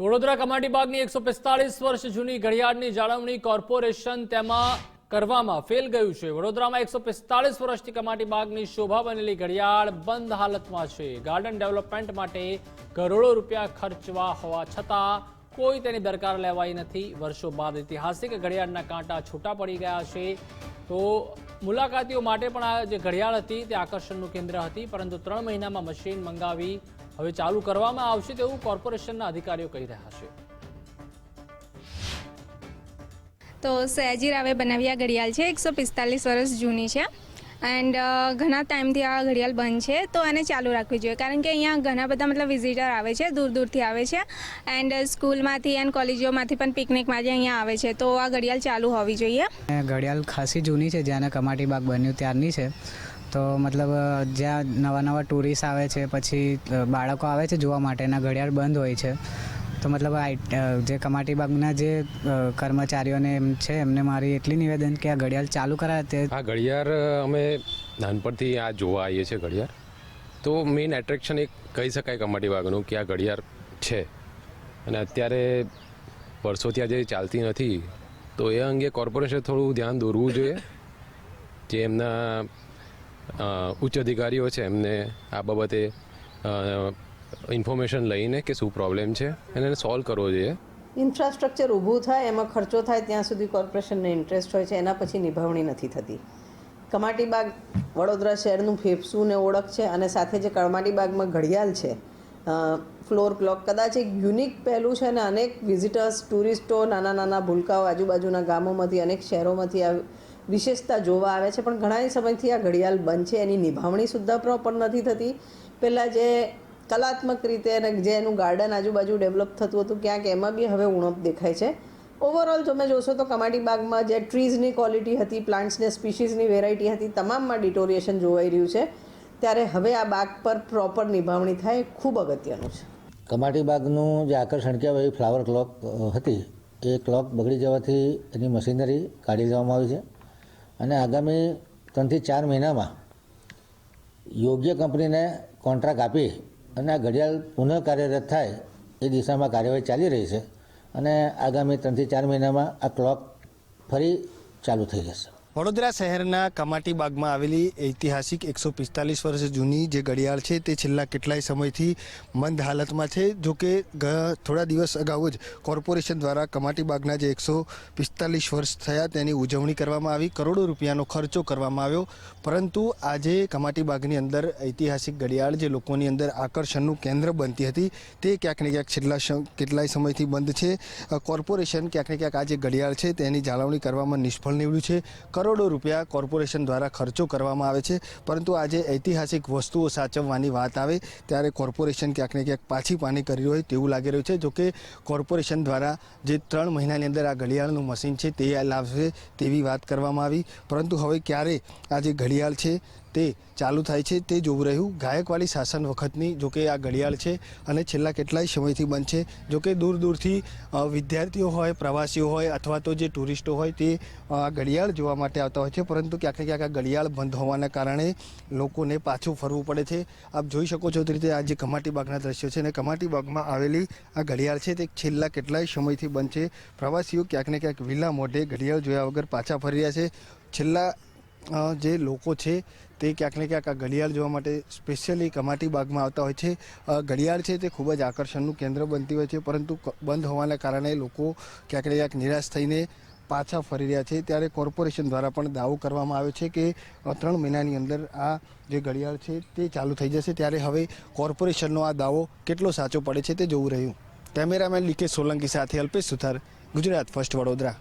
વડોદરા કમાટી બાગની એકસો પિસ્તાળીસ વર્ષ જૂની ઘડિયાળની જાળવણી કોર્પોરેશન તેમાં કરવામાં ફેલ ગયું છે. વડોદરામાં એકસો પિસ્તાળીસ વર્ષથી કમાટી બાગની શોભા બનેલી ઘડિયાળ બંધ હાલતમાં છે. ગાર્ડન ડેવલપમેન્ટ માટે કરોડો રૂપિયા ખર્ચવા હોવા છતાં કોઈ તેની દરકાર લેવાઈ નથી. વર્ષો બાદ ઐતિહાસિક ઘડિયાળના કાંટા છૂટા પડી ગયા છે. તો મુલાકાતીઓ માટે પણ આ જે ઘડિયાળ હતી તે આકર્ષણનું કેન્દ્ર હતી, પરંતુ ત્રણ મહિનામાં મશીન મંગાવી હવે ચાલુ કરવામાં આવશે તેવું કોર્પોરેશનના અધિકારીઓ કહી રહ્યા છે. તો સયાજી રાવે બનાવી આ ઘડિયાળ છે એકસો પિસ્તાલીસ વર્ષ જૂની છે. એન્ડ ઘણા ટાઈમથી આ ઘડિયાળ બંધ છે તો એને ચાલુ રાખવી જોઈએ. કારણ કે અહીંયા ઘણા બધા મતલબ વિઝિટર આવે છે દૂર દૂરથી આવે છે. એન્ડ સ્કૂલમાંથી એન્ડ કોલેજોમાંથી પણ પિકનિકમાંથી જે અહીંયા આવે છે તો આ ઘડિયાળ ચાલુ હોવી જોઈએ. ઘડિયાળ ખાસી જૂની છે જ્યાં કમાટી બાગ બન્યું ત્યારની છે. તો મતલબ જ્યાં નવા નવા ટુરિસ્ટ આવે છે, પછી બાળકો આવે છે જોવા માટેના ઘડિયાળ બંધ હોય છે. તો મતલબ જે કમાટી બાગના જે કર્મચારીઓને એમ છે, એમને મારી એટલી નિવેદન કે આ ઘડિયાળ ચાલુ કરાવે તે આ ઘડિયાળ અમે નાનપણથી આ જોવા આવીએ છીએ ઘડિયાળ. તો મેઇન એટ્રેક્શન એક કહી શકાય કમાટી બાગનું કે આ ઘડિયાળ છે. અને અત્યારે વર્ષોથી આજે ચાલતી નથી, તો એ અંગે કોર્પોરેશન થોડું ધ્યાન દોરવું જોઈએ. જે એમના ઉચ્ચ અધિકારીઓ છે, એમને આ બાબતે ઇન્ફોર્મેશન લઈને કે શું પ્રોબ્લેમ છે અને એને સોલ્વ કરવો જોઈએ. ઇન્ફ્રાસ્ટ્રક્ચર ઊભું થાય, એમાં ખર્ચો થાય, ત્યાં સુધી કોર્પોરેશનને ઇન્ટરેસ્ટ હોય છે, એના પછી નિભાવણી નથી થતી. કમાટીબાગ વડોદરા શહેરનું ફેફસું ને ઓળખ છે, અને સાથે જે કમાટી બાગમાં ઘડિયાળ છે ફ્લોર ક્લોક કદાચ એક યુનિક પહેલું છે, અને અનેક વિઝિટર્સ ટુરિસ્ટો નાના નાના ભૂલકાઓ આજુબાજુના ગામોમાંથી, અનેક શહેરોમાંથી વિશેષતા જોવા આવે છે, પણ ઘણા સમયથી આ ઘડિયાળ બંધ છે, એની નિભાવણી સુદ્ધા પ્રોપર નથી થતી. પહેલાં જે કલાત્મક રીતે અને જે એનું ગાર્ડન આજુબાજુ ડેવલપ થતું હતું, ક્યાંક એમાં બી હવે ઉણપ દેખાય છે. ઓવરઓલ તમે જોશો તો કમાટી બાગમાં જે ટ્રીઝની ક્વોલિટી હતી પ્લાન્ટ્સને સ્પીશીઝની વેરાયટી હતી, તમામમાં ડિટોરિએશન જોવાઈ રહ્યું છે. ત્યારે હવે આ બાગ પર પ્રોપર નિભાવણી થાય, ખૂબ અગત્યનું છે. કમાટી બાગનું જે આકર્ષણ કહેવાય એ ફ્લાવર ક્લોક હતી. એ ક્લોક બગડી જવાથી એની મશીનરી કાઢી લેવામાં આવી છે. અને આગામી ત્રણથી ચાર મહિનામાં યોગ્ય કંપનીને કોન્ટ્રાક્ટ આપી અને આ ઘડિયાળ પુનઃ કાર્યરત થાય એ દિશામાં કાર્યવાહી ચાલી રહી છે અને આગામી ત્રણથી ચાર મહિનામાં આ ક્લોક ફરી ચાલુ થઈ જશે. વડોદરા શહેરના કમાટી બાગમાં આવેલી ઐતિહાસિક એકસો પિસ્તાલીસ વર્ષ જૂની જે ઘડિયાળ છે તે છેલ્લા કેટલાય સમયથી મંદ હાલતમાં છે. જો કે થોડા દિવસ અગાઉ જ કોર્પોરેશન દ્વારા કમાટી બાગના જે એકસો પિસ્તાલીસ વર્ષ થયા તેની ઉજવણી કરવામાં આવી. કરોડો રૂપિયાનો ખર્ચો કરવામાં આવ્યો. પરંતુ આજે કમાટી બાગની અંદર ઐતિહાસિક ઘડિયાળ જે લોકોની અંદર આકર્ષણનું કેન્દ્ર બનતી હતી તે ક્યાંક ને ક્યાંક છેલ્લા કેટલાય સમયથી બંધ છે. કોર્પોરેશન ક્યાંક ને ક્યાંક આ જે ઘડિયાળ છે તેની જાળવણી કરવામાં નિષ્ફળ નીવડ્યું છે. કરોડો રૂપિયા કોર્પોરેશન દ્વારા ખર્ચો કરવામાં આવે છે. પરંતુ આજે ઐતિહાસિક વસ્તુઓ સાચવવાની વાત આવે ત્યારે કોર્પોરેશન ક્યાંક ને ક્યાંક પાછી પાની કરી હોય તેવું લાગી રહ્યું છે. જોકે કોર્પોરેશન દ્વારા જે ત્રણ મહિનાની અંદર આ ઘડિયાળનું મશીન છે તે લાવશે તેવી વાત કરવામાં આવી. પરંતુ હવે ક્યારે આ જે ઘડિયાળ છે તે ચાલુ થાય છે, તે જોવું રહ્યું. ગાયકવાડી શાસન વખતની જોકે આ ઘડિયાળ છે અને છેલ્લા કેટલાય સમયથી બંધ છે. જોકે દૂર દૂરથી વિદ્યાર્થીઓ હોય, પ્રવાસીઓ હોય અથવા તો જે ટુરિસ્ટો હોય તે આ ઘડિયાળ જોવા માટે આવતા હોય છે. પરંતુ ક્યાંક ક્યાંક આ ઘડિયાળ બંધ હોવાના કારણે લોકોને પાછું ફરવું પડે છે. આપ જોઈ શકો છો તે રીતે આ જે કમાટીબાગના દ્રશ્યો છે અને કમાટી બાગમાં આવેલી આ ઘડિયાળ છે તે છેલ્લા કેટલાય સમયથી બંધ છે. પ્રવાસીઓ ક્યાંક ને ક્યાંક વિલા મોઢે ઘડિયાળ જોયા વગર પાછા ફરી રહ્યા છે. છેલ્લા જે લોકો છે તે ક્યાંક ને ક્યાંક આ ઘડિયાળ જોવા માટે સ્પેશિયલી કમાટી બાગમાં આવતા હોય છે. ઘડિયાળ છે તે ખૂબ જ આકર્ષણનું કેન્દ્ર બનતી હોય છે, પરંતુ બંધ હોવાના કારણે લોકો ક્યાંક ને ક્યાંક નિરાશ થઈને પાછા ફરી રહ્યા છે. ત્યારે કોર્પોરેશન દ્વારા પણ દાવો કરવામાં આવ્યો છે કે ત્રણ મહિનાની અંદર આ જે ઘડિયાળ છે તે ચાલુ થઈ જશે. ત્યારે હવે કોર્પોરેશનનો આ દાવો કેટલો સાચો પડે છે તે જોવું રહ્યું. કેમેરામેન લીકે સોલંકી સાથે અલ્પેશ સુથાર, ગુજરાત ફર્સ્ટ વડોદરા.